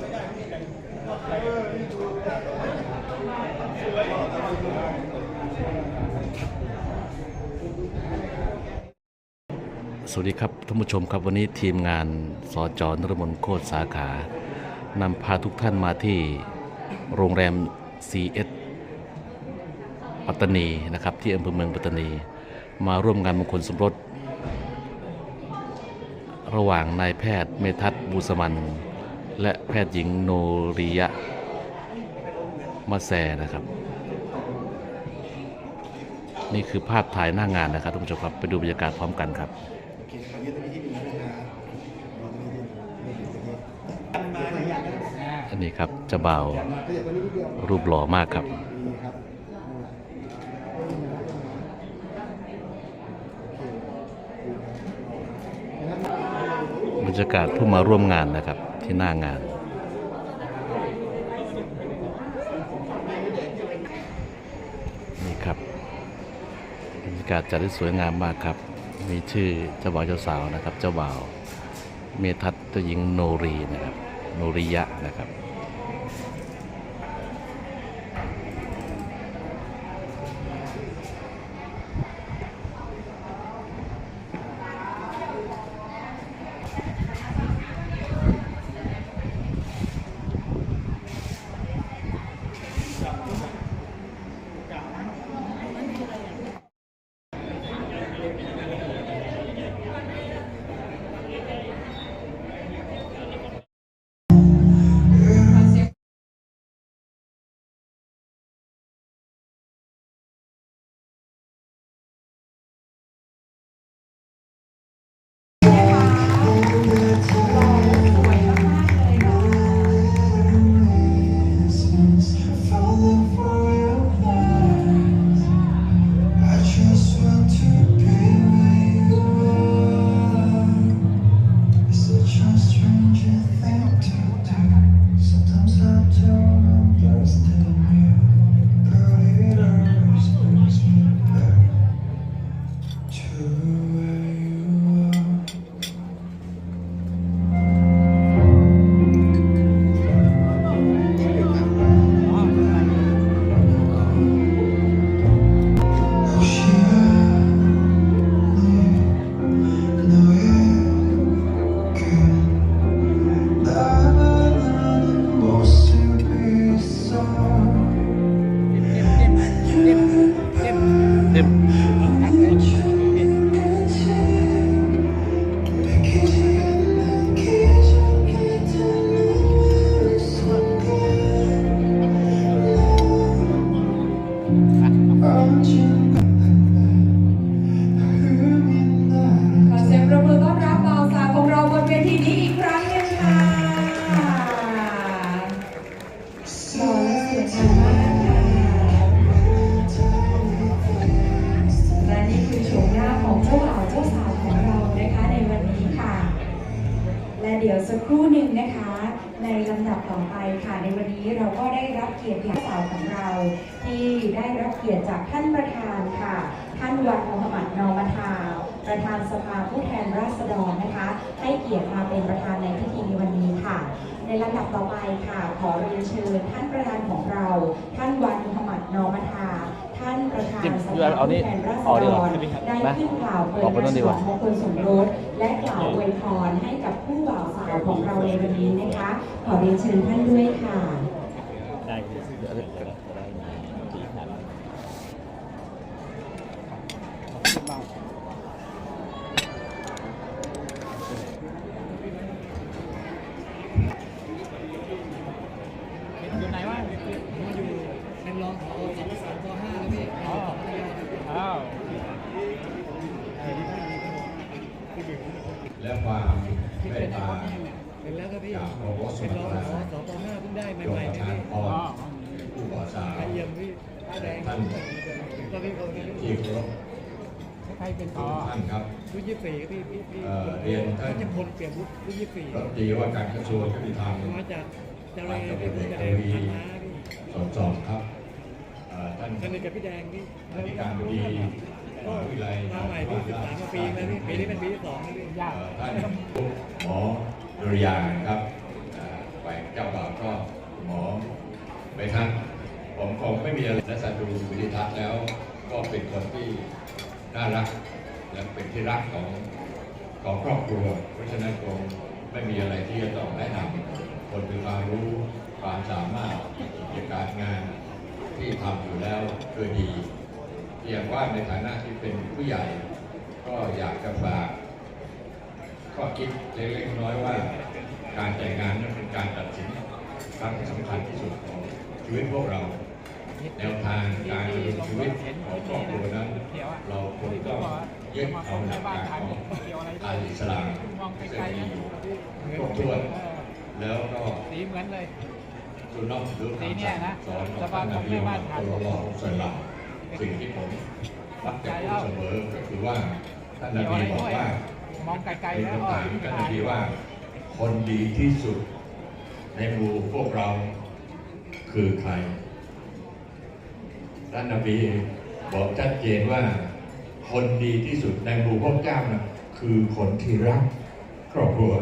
สวัสดีครับท่านผู้ชมครับวันนี้ทีมงานสจนรมนโคตรสาขานำพาทุกท่านมาที่โรงแรม CS ปัตตานีนะครับที่อำเภอเมืองปัตตานี มาร่วมงานมงคลสมรส ระหว่างนายแพทย์เมทัศน์บูสมัน และแพทย์หญิงโนริยะมาแซนะครับ นี่คือภาพถ่ายหน้างานนะครับท่านผู้ชมครับไปดูบรรยากาศพร้อมกันครับอันนี้ครับจะเบารูปหล่อมากครับบรรยากาศผู้มาร่วมงานนะครับ ที่หน้างาน นี่ครับบรรยากาศจัดได้สวยงามมากครับ มีชื่อเจ้าบ่าวเจ้าสาวนะครับ เจ้าบ่าว เมทัศน์เจ้าหญิงโนรีนะครับ โนริยะนะครับ ข ครู่หนึ่งนะคะ ในลำดับต่อไปค่ะในวันนี้เราก็ได้รับเกียรติอย่างสาวของเรา ที่ได้รับเกียรติจากท่านประธานค่ะ ท่านวันมุฮัมมัดนอมทา ประธานสภาผู้แทนราษฎรนะคะ ให้เกียรติมาเป็นประธานในพิธีในวันนี้ค่ะ ในลำดับต่อไปค่ะ ขอเรียนเชิญท่านประธานของเรา ท่านวันมุฮัมมัดนอมทา ท่านประธานสภาผู้แทนราษฎรได้ขึ้นกล่าวเปิดงานฉลองมงคลสมรสและกล่าวอวยพรให้กับผู้บ่าวสาวของเราในวันนี้นะคะ ขอเรียนเชิญท่านด้วยค่ะ อยู่ไหนวะมาอยู่เป็นรองผอสำนักสามปห้าแล้วพี่อ๋ออ้าว และความเมตตา เป็นแล้วครับพี่ จากพระวส เป็น ม รอง ณะ ผอสปห้าเพิ่งได้ให จง ม่ ป ๆ ระ เนี่ย ทาน พี่ พรผู้บ่าวสาว มาเยี่ยมพี่ป้าแดง ท่านคนนี้ที่เคารพใครเป็นทุกท่านครับ รุ่นยี่สิบสี่พี่พี่พี่เอ่อเรียนท่าน จะพลเปลี่ยนรุ่นรุ่นยี่สิบสี่รัฐมนตรีว่าการกระทรวงยุติธรรม มาจากเจริญพี่มาจากพันนาพี่สมสอบครับเอ่อท่านสนิทกับพี่แดงพี่อธิการบดีมหาวิทยาลัยมาใหม่พี่สิบสามปีแล้วพี่ปีนี้เป็นปีที่สองแล้วพี่เอ่อท่านหมอดุริยางค์ครับเอ่อแขวงเจ้าบ่าวก็หมอไปทัก ผมคงไม่มีอะไรและสัตว์ดูวิธีทัศน์แล้ว ก็เป็นคนที่น่ารัก และเป็นที่รักของของครอบครัว เพราะฉะนั้นคงไม่มีอะไรที่จะต้องแนะนำคนมีความรู้ความสามารถในการงานที่ทำอยู่แล้วโดยดีเพียงว่าในฐานะที่เป็นผู้ใหญ่ ก็อยากจะฝากข้อคิดเล็กๆน้อยๆว่า การแต่งงานนั้นเป็นการตัดสินครั้งสำคัญที่สุดของชีวิตพวกเรา แนวทางการดำเนินชีวิตของครอบครัวนั้น เราควรต้องยึดเอาหลักการของอาลิสลามซึ่งมีอยู่ครบถ้วนแล้วก็สีเหมือนเลยสุนนะหรือสีเนี่ยนะสอนของท่านนบีมุฮัมมัดสุลลัลลอฮุอะลัยฮิวะซัลลัมสิ่งที่ผมมักจะพูดเสมอก็คือว่าท่านนบีบอกว่ามองไกลมีๆแล้วคำถามกันนทีว่า คนดีที่สุดในหมู่พวกเราคือใคร ท่านนบีบอกชัดเจนว่า คนดีที่สุดในหมู่พวกเจ้านะคือคนที่รักครอบครัว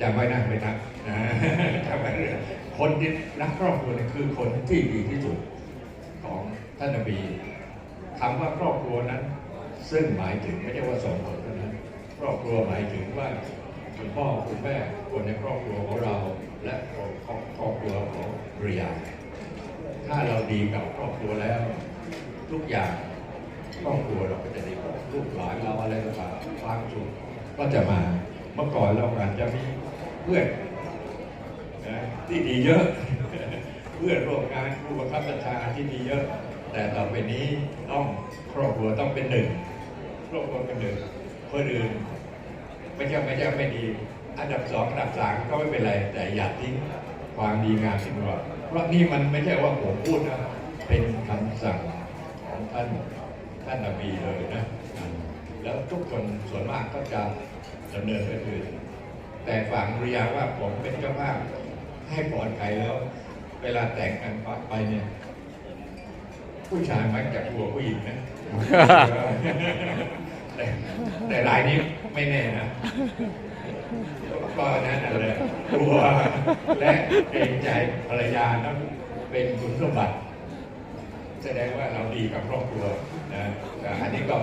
จำไว้นะไปนะนะจำไว้เลยคนที่รักครอบครัวนี่คือคนที่ดีที่สุดของท่านนบีคำว่าครอบครัวนั้น ซึ่งหมายถึงไม่ใช่ว่าสองคนเท่านั้นครอบครัวหมายถึงว่าคุณพ่อคุณแม่คนในครอบครัวของเรา และครอบครอบครัวของภรรยา ถ้าเราดีกับครอบครัวแล้ว ทุกอย่างครอบครัวเราก็จะดีกับลูกหลานเราอะไรต่างๆความสุขก็จะมาเมื่อก่อนเราอาจจะมีเพื่อนนะที่ดีเยอะ เพื่อนร่วมงานผู้บังคับบัญชาที่ดีเยอะ แต่ต่อไปนี้ต้องครอบครัวต้องเป็นหนึ่งครอบครัวเป็นหนึ่งคนอื่นไม่ใช่ไม่ใช่ไม่ดี อันดับสองอันดับสามก็ไม่เป็นไร แต่อย่าทิ้งความดีงามที่มันว่า ราะนี่มันไม่ใช่ว่าผมพูดนะ เป็นคำสั่งของท่านท่านนบีเลยนะ แล้วทุกคนส่วนมากก็จะดำเนินไปคือแต่ฝั่งภรรยาว่าผมเป็นเจ้าภาพให้ปลอดภัยแล้ว เวลาแต่งกันไปเนี่ย ผู้ชายมักจะกลัวผู้หญิงนะแต่แต่รายนี้ ไม่แน่นะก็นั่นแหละกลัวและเกรงใจภรรยานั้นเป็นคุณสมบัติ แสดงว่าเราดีกับครอบครัวนะแต่อันนี้ก็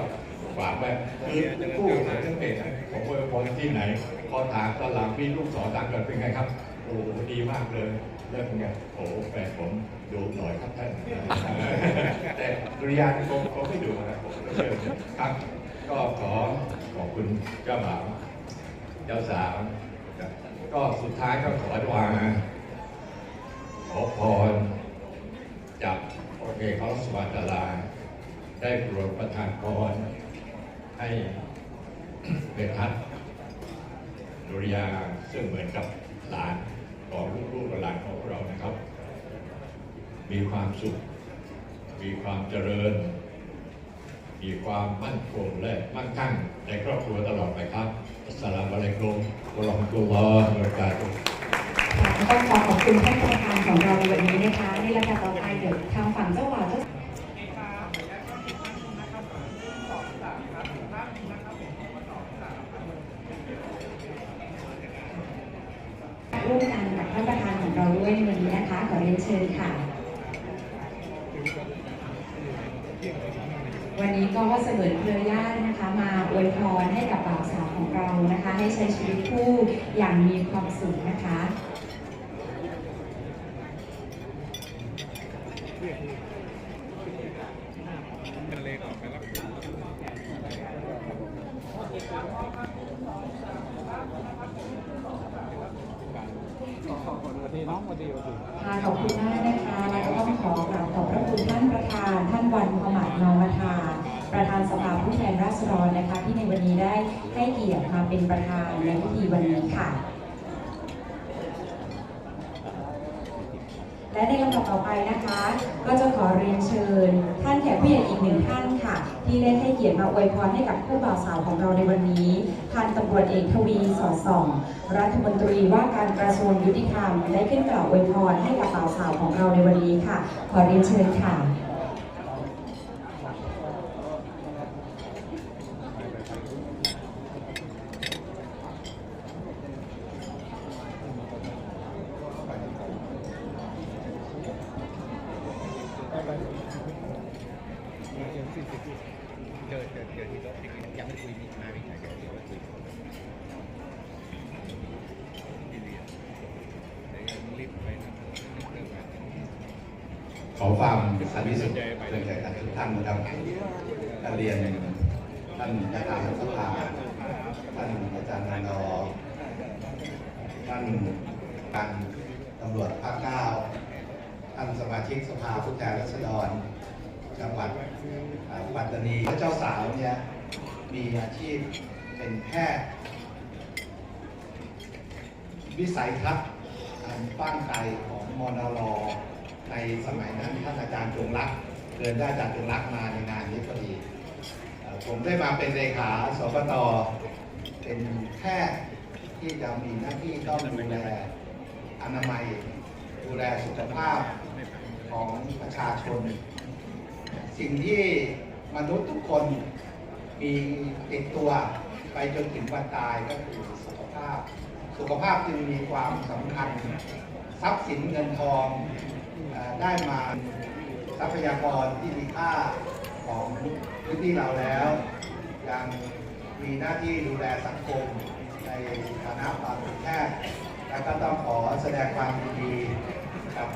ฝากไว้คือผู้สังเกตนผมไปพรที่ไหน พอถามตอนหลังพี่ลูกสอนตังกันเป็นไงครับโอ้ดีมากเลยเรื่องเป็นไงโอ้แฟนผมดูหน่อยครับท่านแต่ดุริยางค์ผมผมไม่ดูนะผมก็เชื่อครับ ก็ขอขอบคุณเจ้าบ่าวเจ้าสาวนะก็สุดท้ายก็ขอดวาขอพรจากโอเคเขาสวัสดาลา ได้โปรดประทานพรให้เป็นทัศน์ดุริยาซึ่งเหมือนกับหลานของลูกๆหลานของเรานะครับ มีความสุข มีความเจริญ มีความมั่นคงและมั่งคั่งในครอบครัวตลอดไปครับอัสสลามุอะลัยกุมวะเราะห์มะตุลลอฮ์วะบะเราะกาตุฮ์ค่ะต้องขอขอบคุณท่านประธานของเราในวันนี้นะคะในลำดับต่อไปเดี๋ยวทางฝั่งเจ้าบ่าวเจ้าร่วมกันกับท่านประธานของเราด้วยในวันนี้นะคะขอเรียนเชิญค่ะ วันนี้ก็เสมือนเครือญาตินะคะมาอวยพรให้กับบ่าวสาวของเรานะคะ ให้ใช้ชีวิตคู่อย่างมีความสุขนะคะดีน้องมาดีมาดีค่ะขอบคุณมากนะคะ และก็ต้องขอกราบขอบพระคุณท่านประธาน ท่านวันพมัดนอมทา ประธานสภาผู้แทนราษฎรนะคะ ที่ในวันนี้ได้ให้เกียรติมาเป็นประธานในพิธีวันนี้ค่ะ และในลำดับต่อไปนะคะ ก็จะขอเรียนเชิญ ท่านแขกผู้ใหญ่อีกหนึ่งท่านค่ะ ที่ได้ให้เกียรติมาอวยพรให้กับคู่บ่าวสาวของเราในวันนี้พันตำรวจเอกทวีสอดส่องรัฐมนตรีว่าการกระทรวงยุติธรรมได้ขึ้นกล่าวอวยพรให้กับบ่าวสาวของเราในวันนี้ค่ะ ขอเรียนเชิญค่ะ อความสันติสุขเกิดแก่ทุกท่านนะครับการเรียนท่านประธานสภาท่านอาจารย์นันอท่านการตำรวจภาคเก้าท่านสมาชิกสภาผู้แทนราษฎรจังหวัดปัตตานีและเจ้าสาวเนี่ยมีอาชีพเป็นแพทย์วิสัยทัศน์อันกว้างไกของมอนร ในสมัยนั้นท่านอาจารย์จงรักเดินได้อาจารย์จงรักมาในงานนี้พอดีผมได้มาเป็นเลขาสปตเป็นแพทย์ที่จะมีหน้าที่ต้องดูแลอนามัย ดูแลสุขภาพของประชาชน สิ่งที่มนุษย์ทุกคนมีติดตัวไปจนถึงวันตายก็คือสุขภาพ สุขภาพจึงมีความสำคัญ ทรัพย์สินเงินทอง ได้มาทรัพยากรที่มีค่าของพื้นที่เราแล้วยังมีหน้าที่ดูแลสังคมในฐานะความเป็นแพทย์และก็ต้องขอแสดงความยินดีกับ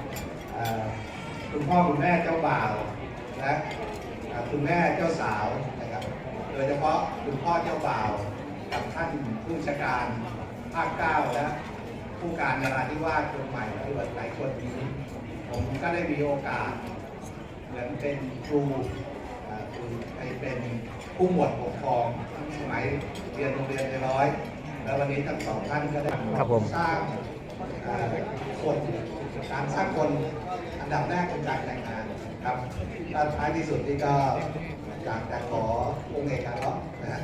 คุณพ่อคุณแม่เจ้าบ่าว และคุณแม่เจ้าสาวนะครับ โดยเฉพาะคุณพ่อเจ้าบ่าวกับท่านผู้บัญชาการภาคเก้าและผู้การนราธิวาสคนใหม่และหลายคนนี้ ผมก็ได้มีโอกาสเหมือนเป็นครูอ่าคือไปเป็นผู้หมวดปกครองสมัยเรียนโรงเรียนในร้อย แล้ววันนี้ทั้งสองท่านก็ได้ครับผมสร้างอ่าคนการสร้างคนอันดับแรกเป็นการแต่งงานครับแล้วท้ายที่สุดนี่ก็อยากจะขอองค์เอกาลักษณ์นะฮะ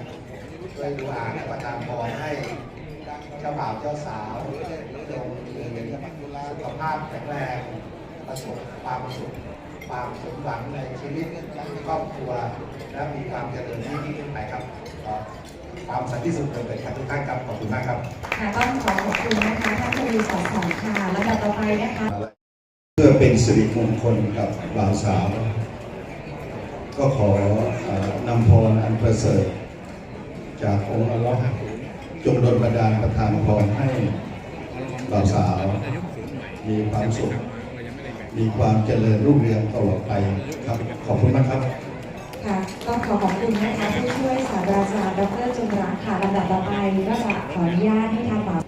ช่วยดูอาและประทานพรให้เจ้าบ่าวเจ้าสาวจงมีสุขภาพแข็งแรง ประสบความสุขความสมหวังในชีวิตครอบครัว และมีความเจริญที่ยิ่งขึ้นไปครับขอความสันติสุขเกิดขึ้นทุกท่านครับขอบคุณมากครับค่ะต้องขอขอบคุณนะคะท่านทวีสอสองค่ะลำดับต่อไปนะคะเพื่อเป็นสิริมงคลกับบ่าวสาว ก็ขอเอ่อนำพรอันประเสริฐ จากองค์อัลลอฮ์จงดลบันดาลประทานพรให้บ่าวสาว มีความสุข มีความเจริญรุ่งเรืองตลอดไปครับ ขอบคุณมากครับ ค่ะต้องขอขอบคุณนะคะผู้ช่วยศาสตราจารย์ดรจงรักค่ะลำดับต่อไปก็จะขออนุญาตให้ทางบ่าว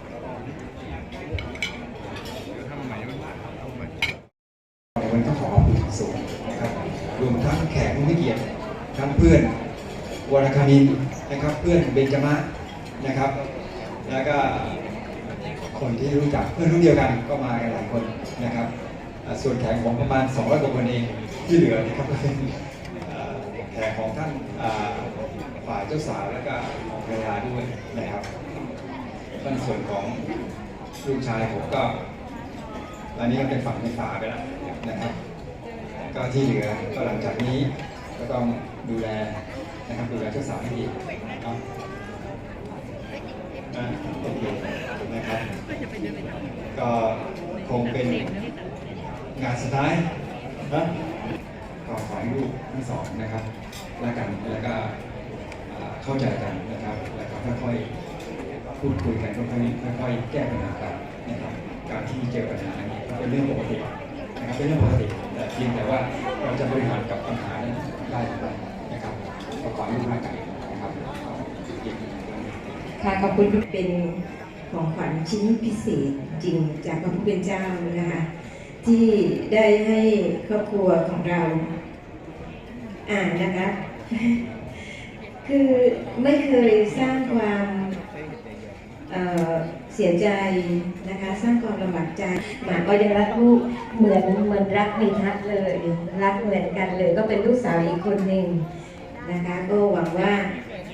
วันต้องขอขอบคุณอย่างสูงนะครับรวมทั้งแขกผู้มีเกียรติทั้งเพื่อนวรคามินนะครับ เพื่อนเบญจมะนะครับ แล้วก็คนที่รู้จักเพื่อนรุ่นเดียวกันก็มากันหลายคนนะครับอ่า ส่วนแขกของประมาณ 200กว่าคนเองที่เหลือนะครับก็เป็นแขกของท่านอ่าฝ่ายเจ้าสาวแล้วก็ของภรรยาด้วยนะครับส่วนส่วนของลูกชายผมก็ตอนนี้ก็เป็นฝั่งเป็นฝาไปแล้วนะครับ ก็ที่เหลือก็หลังจากนี้ก็ต้องดูแลนะครับดูแลเจ้าสาวให้ดีนะครับโอเคนะครับ ก็คงเป็น งานสุดท้ายนะก็ขอให้ลูกทั้งสองนะครับรักกันแล้วก็เข้าใจกันนะครับแล้วก็ค่อยๆพูดคุยกันค่อยๆค่อยๆแก้ปัญหากันนะครับการที่เจอปัญหานี้เป็นเรื่องปกตินะครับเป็นเรื่องปกติแต่เพียงแต่ว่าเราจะบริหารกับปัญหานั้นได้หรือไม่นะครับก็ขอให้รู้ร่ากายนะครับค่ะขอบคุณเป็นของขวัญชิ้นพิเศษจริงจากพระผู้เป็นเจ้านะคะ ที่ได้ให้ครอบครัวของเรา อ่านนะคะ คือไม่เคยสร้างความเเสียใจนะคะ สร้างความลำบากใจหมาก็ยังรักลูกเหมือนเหมือนรักมีทัศเลยรักเหมือนกันเลย ก็เป็นลูกสาวอีกคนหนึ่งนะคะ ก็หวังว่า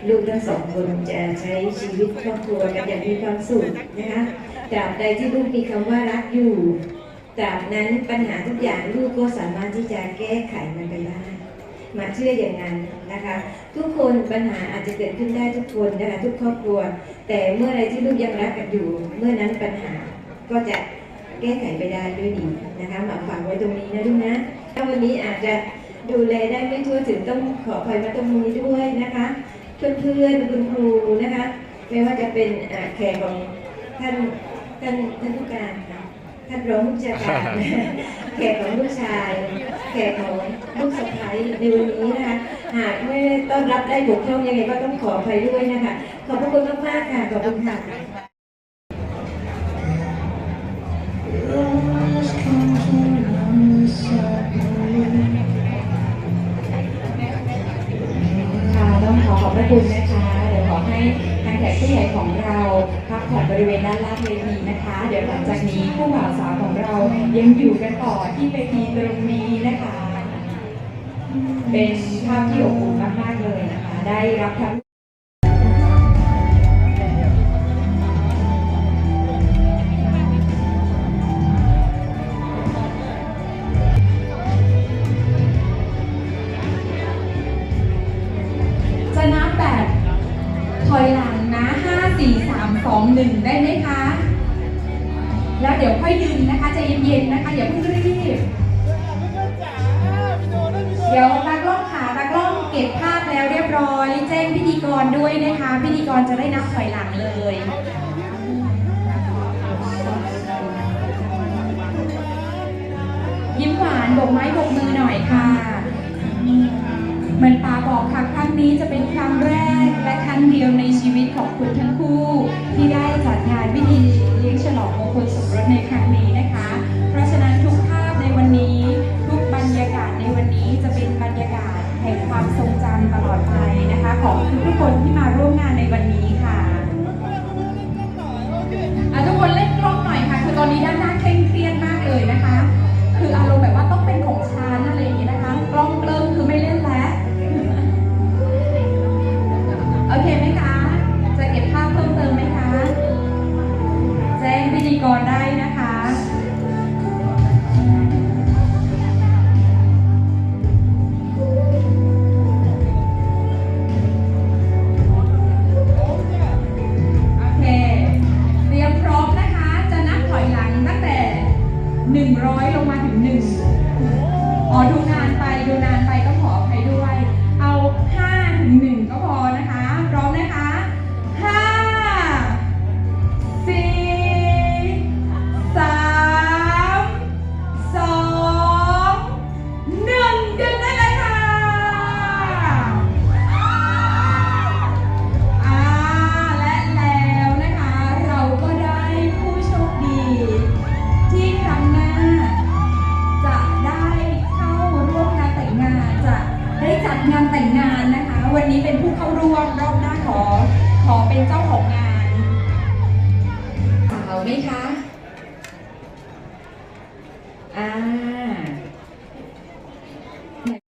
ลูกทั้งสองคนจะใช้ชีวิตครอบครัวกันอย่างมีความสุขนะคะตราบใดที่ลูกมีคำว่ารักอยู่ ตราบนั้นปัญหาทุกอย่างลูกก็สามารถที่จะแก้ไขมันไปได้มาเชื่ออย่างนั้นนะคะ ทุกคนปัญหาอาจจะเกิดขึ้นได้ทุกคนนะคะทุกครอบครัว แต่เมื่อไรที่ลูกยังรักกันอยู่ เมื่อนั้นปัญหาก็จะแก้ไขไปได้ด้วยดีนะคะหมาฝากไว้ตรงนี้นะลูกนะถ้าวันนี้อาจจะดูแลได้ไม่ทั่วถึงต้องขออภัยมาตรงนี้ด้วยนะคะเพื่อนๆคุณครูนะคะ ไม่ว่าจะเป็นแขกของท่านท่านท่านผู้การ ท่านรองผู้จัดการแขกของลูกชายแขกของลูกสะใภ้ในวันนี้นะคะหากไม่ต้อนรับได้บุกพร่องยังไงก็ต้องขออภัยด้วยนะคะขอบพระคุณมากๆค่ะขอบคุณค่ะ หนึ่งได้ไหมคะ แล้วเดี๋ยวค่อยยืนนะคะใจเย็นๆนะคะอย่าเพิ่ง